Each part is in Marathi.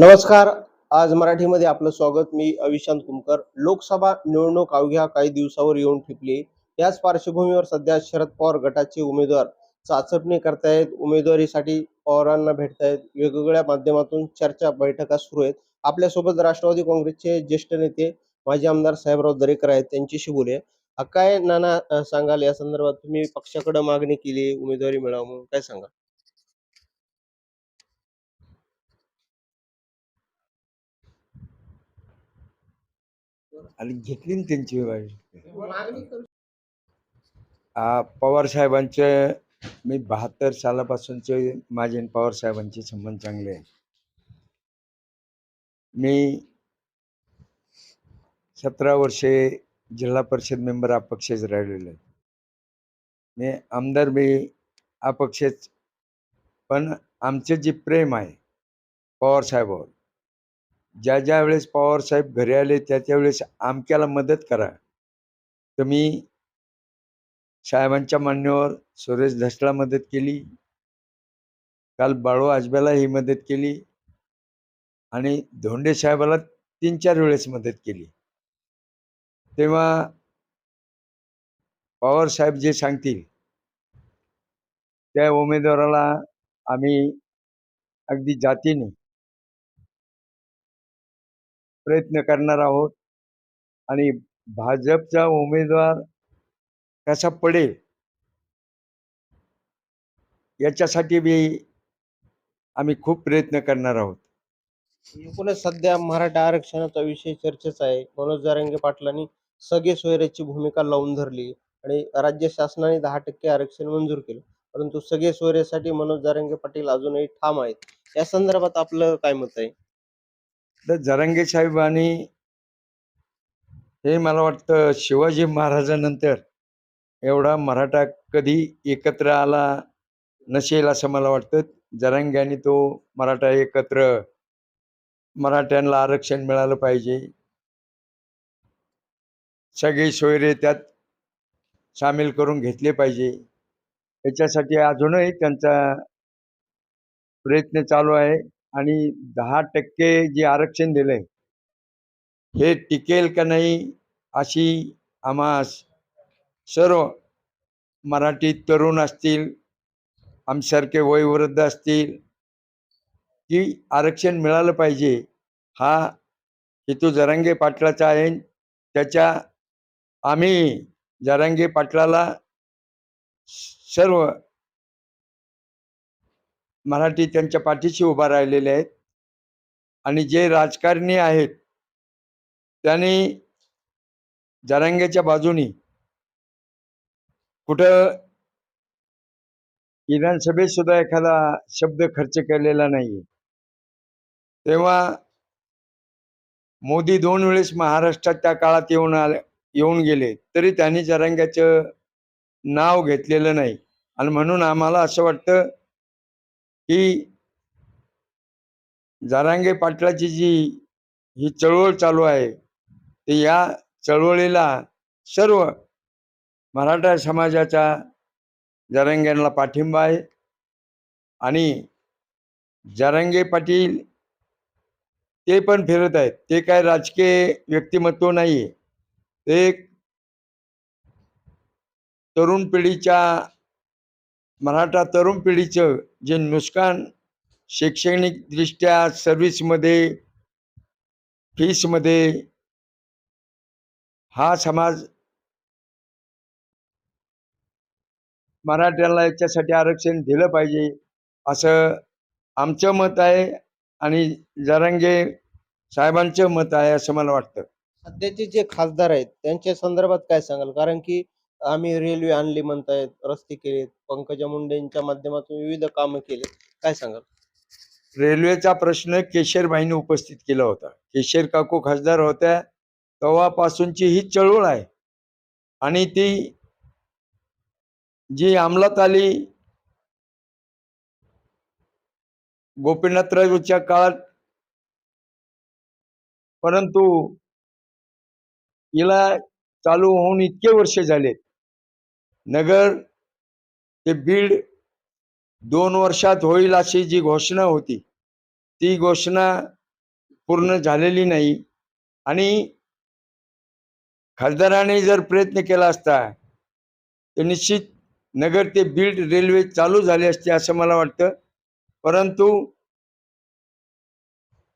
नमस्कार. आज मराठीमध्ये आपलं स्वागत. मी अविशांत कुमकर. लोकसभा निवडणूक अवघ्या काही दिवसावर येऊन ठिपली. याच पार्श्वभूमीवर सध्या शरद पवार गटाचे उमेदवार चाचपणी करतायत. उमेदवारीसाठी पवारांना भेटतायत. वेगवेगळ्या माध्यमातून चर्चा बैठका सुरू आहेत. आपल्यासोबत राष्ट्रवादी काँग्रेसचे ज्येष्ठ नेते माजी आमदार साहेबराव दरेकर आहेत. त्यांच्याशी बोलूया. काय नाना सांगाल या संदर्भात तुम्ही पक्षाकडे मागणी केली उमेदवारी मिळावं म्हणून. काय सांगा आणि घेतली त्यांची पवार साहेबांचे मी बहात्तर सालापासूनचे माझे पवार साहेबांचे संबंध चांगले आहेत. मी सतरा वर्षे जिल्हा परिषद मेंबर अपक्षच राहिलेलो आहे. मी आमदार मी अपक्षच पण आमचे जे प्रेम आहे पवार साहेबावर ज्या ज्या वेळेस पवारसाहेब घरी आले त्या त्यावेळेस आमक्याला मदत करा. तर मी साहेबांच्या मान्यावर सुरेश धसला मदत केली. काल बाळू आजब्याला ही मदत केली. आणि धोंडे साहेबाला तीन चार वेळेस मदत केली. तेव्हा पवारसाहेब जे सांगतील त्या उमेदवाराला आम्ही अगदी जातीने प्रयत्न करणार आहोत. आणि भाजपचा उमेदवार कसा पडेल? याच्यासाठी बी आम्ही खूप प्रयत्न करणार आहोत. एकूणच सध्या मराठा आरक्षणाचा विषय चर्चेचा आहे. मनोज जारंगे पाटलांनी सगळे सोयऱ्याची भूमिका लावून धरली आणि राज्य शासनाने दहा टक्के आरक्षण मंजूर केलं. परंतु सगळे सोयऱ्यासाठी मनोज जारंगे पाटील अजूनही ठाम आहेत. या संदर्भात आपलं काय मत आहे? तर जरांगे साहेबांनी हे मला वाटतं शिवाजी महाराजानंतर एवढा मराठा कधी एकत्र आला नसेल असं मला वाटतं. जरांग्याने तो मराठा एकत्र मराठ्यांना आरक्षण मिळालं पाहिजे. सगळे सोयरे त्यात सामील करून घेतले पाहिजे. याच्यासाठी अजूनही त्यांचा प्रयत्न चालू आहे. आणि दहा टक्के जे आरक्षण दिलंय हे टिकेल का नाही अशी आम्हास सर्व मराठी तरुण असतील आमच्यासारखे वयोवृद्ध असतील की आरक्षण मिळालं पाहिजे हा हेतू जरांगे पाटलाचा आहे. त्याच्या आम्ही जरांगे पाटलाला सर्व मराठी त्यांच्या पाठीशी उभा राहिलेले आहेत. आणि जे राजकारणी आहेत त्यांनी जरांगेच्या बाजूनी कुठं विधानसभेत सुद्धा एखादा शब्द खर्च केलेला नाही तेव्हा मोदी दोन वेळेस महाराष्ट्रात त्या काळात येऊन आले येऊन गेले तरी त्यांनी जरांग्याचं नाव घेतलेलं नाही. आणि म्हणून आम्हाला असं वाटतं की जारांगे पाटलाची जी ही चळवळ चालू आहे ते या चळवळीला सर्व मराठा समाजाच्या जारांग्यांना पाठिंबा आहे. आणि जारांगे पाटील ते पण फिरत आहेत. ते काय राजकीय व्यक्तिमत्व नाही आहे ते एक तरुण पिढीच्या मराठा तरुण पिढीचं जे नुकसान शैक्षणिकदृष्ट्या सर्व्हिसमध्ये फीसमध्ये हा समाज मराठ्याला याच्यासाठी आरक्षण दिलं पाहिजे असं आमचं मत आहे आणि जरांगे साहेबांचं मत आहे असं मला वाटतं. सध्याचे जे खासदार आहेत त्यांच्या संदर्भात काय सांगाल? कारण की आम्ही रेल्वे आणली म्हणतायत रस्ते केलेत. पंकजा मुंडेंच्या माध्यमातून विविध कामं केले. काय सांगाल? रेल्वेचा प्रश्न केशरबाईंनी उपस्थित केला होता. केशर काकू खासदार होत्या. तेव्हापासूनची ही चळवळ आहे. आणि ती जी अंमलात आली गोपीनाथरावच्या काळात परंतु हिला चालू होऊन इतके वर्ष झालेत. नगर ते बीड दोन वर्षात होईल अशी जी घोषणा होती ती घोषणा पूर्ण झालेली नाही. आणि खासदाराने जर प्रयत्न केला असता तर निश्चित नगर ते बीड रेल्वे चालू झाली असते असं मला वाटतं. परंतु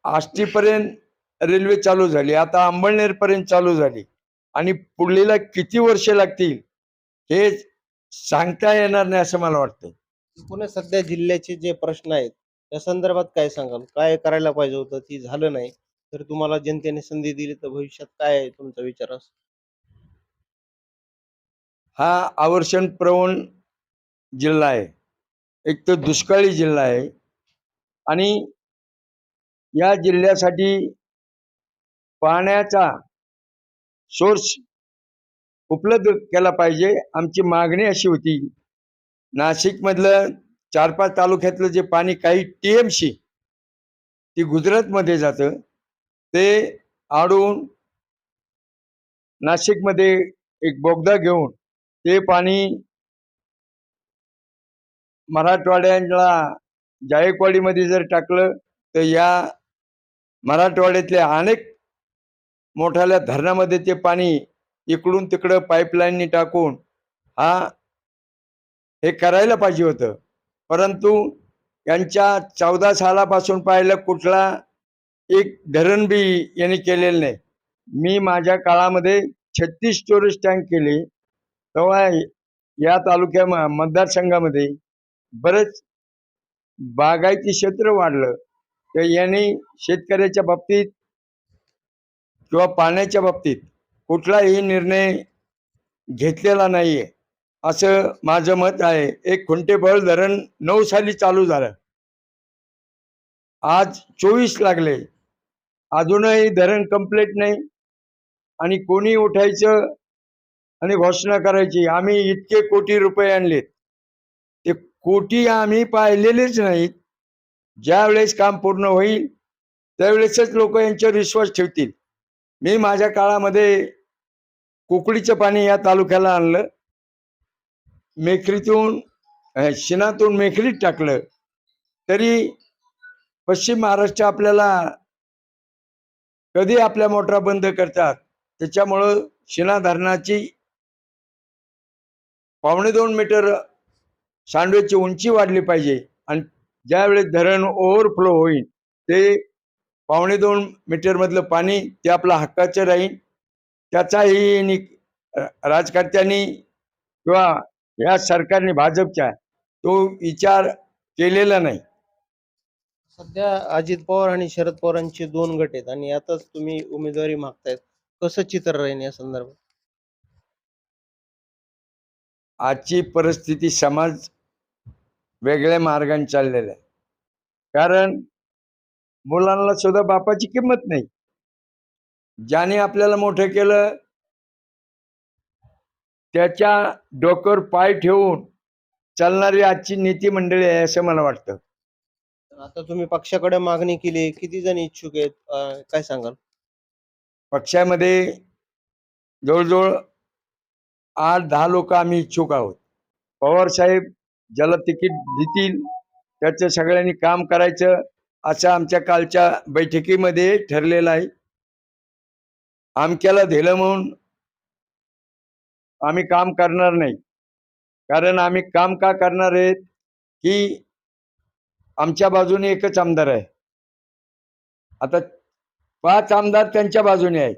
आष्टीपर्यंत रेल्वे चालू झाली आता अंबळनेरपर्यंत चालू झाली. आणि पुढलेला किती वर्ष लागतील हे सांगता येणार नाही असं मला वाटतं पुणे सध्या जिल्ह्याचे जे प्रश्न आहेत त्या संदर्भात काय सांगाल? काय करायला पाहिजे होतं? ती झालं नाही तर तुम्हाला जनतेने संधी दिली तर भविष्यात काय आहे तुमचा विचार असं? हा आवर्षण प्रवण जिल्हा आहे. एक तर दुष्काळी जिल्हा आहे. आणि या जिल्ह्यासाठी पाण्याचा सोर्स उपलब्ध केला पाहिजे. आमची मागणी अशी होती नाशिकमधलं चार पाच तालुक्यातलं जे पाणी काही टी एम सी ती गुजरातमध्ये जातं ते आडून नाशिकमध्ये एक बोगदा घेऊन ते पाणी मराठवाड्याला जायकवाडीमध्ये जर टाकलं तर या मराठवाड्यातल्या अनेक मोठ्याल्या धरणामध्ये ते पाणी इकडून तिकडं पाईपलाईननी टाकून हा हे करायला पाहिजे होतं. परंतु यांच्या चौदा सालापासून पाहिलं कुठला एक धरण बी यांनी केलेलं नाही. मी माझ्या काळामध्ये छत्तीस स्टोरेज टँक केले. तेव्हा या तालुक्या मतदारसंघामध्ये बरेच बागायती क्षेत्र वाढलं. तर यांनी शेतकऱ्याच्या बाबतीत किंवा पाण्याच्या बाबतीत कुठलाही निर्णय घेतलेला नाहीये. असं माझं मत आहे. एक खुंटेबळ धरण नऊ साली चालू झालं. आज चोवीस लागले. अजूनही धरण कंप्लीट नाही. आणि कोणी उठायचं आणि घोषणा करायची? आम्ही इतके कोटी रुपये आणलेत. ते कोटी आम्ही पाहिलेलेच नाहीत. ज्यावेळेस काम पूर्ण होईल त्यावेळेसच लोक यांच्यावर विश्वास ठेवतील. मी माझ्या काळामध्ये कुकडीचं पाणी या तालुक्याला आणलं. मेखरीतून शिणातून शिनातून मेखरीत टाकलं. तरी पश्चिम महाराष्ट्र आपल्याला कधी आपल्या मोटरा बंद करतात? त्याच्यामुळं शिना धरणाची पावणे दोन मीटर सांडवेची उंची वाढली पाहिजे. आणि ज्यावेळेस धरण ओव्हरफ्लो होईल ते पावणे दोन मीटर मधलं पाणी ते आपलं हक्काचं राहील त्याचाही नि- राजकर्त्यांनी किंवा या सरकारने भाजपच्या तो विचार केलेला नाही. सध्या अजित पवार आणि शरद पवारांचे दोन गट आहेत आणि यातच तुम्ही उमेदवारी मागतायत. कसं चित्र राहील या संदर्भात? आजची परिस्थिती समाज वेगळ्या मार्गाने चाललेला आहे. कारण मुलांना सुद्धा बापाची किंमत नाही. ज्याने आपल्याला मोठं केलं त्याच्या डोक्यावर पाय ठेवून चालणारी आजची नीती मंडळी आहे असं मला वाटतं. आता तुम्ही पक्षाकडे मागणी केली किती जण इच्छुक आहेत? अं, काय सांगाल? पक्षामध्ये जवळजवळ आठ दहा लोक आम्ही इच्छुक आहोत. पवार साहेब ज्याला तिकीट देतील त्याचं सगळ्यांनी काम करायचं. असं आमच्या कालच्या बैठकीमध्ये ठरलेलं आहे. आमक्याला दिलं म्हणून आम्ही काम करणार नाही. कारण आम्ही काम का करणार आहेत? की आमच्या बाजूने एकच आमदार आहे. आता पाच आमदार त्यांच्या बाजूने आहेत.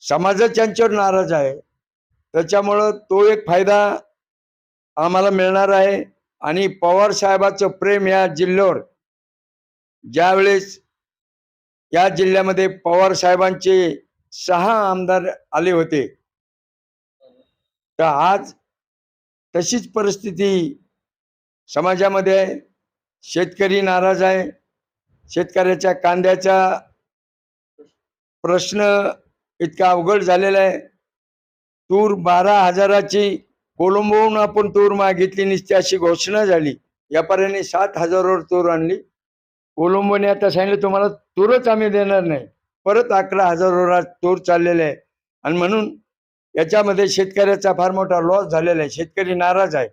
समाजच त्यांच्यावर नाराज आहे. त्याच्यामुळं तो एक फायदा आम्हाला मिळणार आहे. आणि पवार साहेबाचं प्रेम या जिल्ह्यावर ज्यावेळेस या जिल्ह्यामध्ये पवार साहेबांचे सहा आमदार आले होते तर आज तशीच परिस्थिती समाजामध्ये आहे. शेतकरी नाराज आहे. शेतकऱ्याच्या कांद्याचा प्रश्न इतका अवघड झालेला आहे. तूर बारा हजाराची कोलंबोहून आपण तूर मागितली नसती अशी घोषणा झाली. व्यापाऱ्यांनी सात हजारावर तूर आणली. कोलंबोने आता सांगितलं तुम्हाला तूरच आम्ही देणार नाही. परत अकरा हजार आज तूर चाललेले आहे. आणि म्हणून याच्यामध्ये शेतकऱ्याचा फार मोठा लॉस झालेला आहे. शेतकरी नाराज आहे.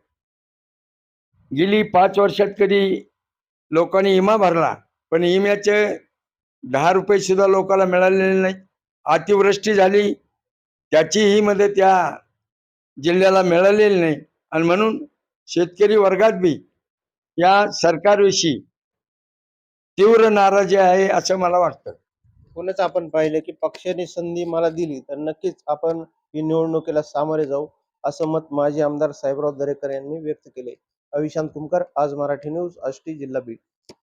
गेली पाच वर्षात कधी लोकांनी इमा भरला पण इम्याचे दहा रुपये सुद्धा लोकांना मिळालेले नाही. अतिवृष्टी झाली. त्याचीही मदत त्या जिल्ह्याला मिळालेली नाही. आणि म्हणून शेतकरी वर्गात बी या सरकारविषयी तीव्र नाराजी आहे असं मला वाटतं. पुन्हाच आपण पाहिलं की पक्षाने संधी मला दिली तर नक्कीच आपण ही निवडणुकीला सामोरे जाऊ असं मत माजी आमदार साहेबराव दरेकर यांनी व्यक्त केले. अविशांत कुमकर आज मराठी न्यूज आष्टी जिल्हा बीड.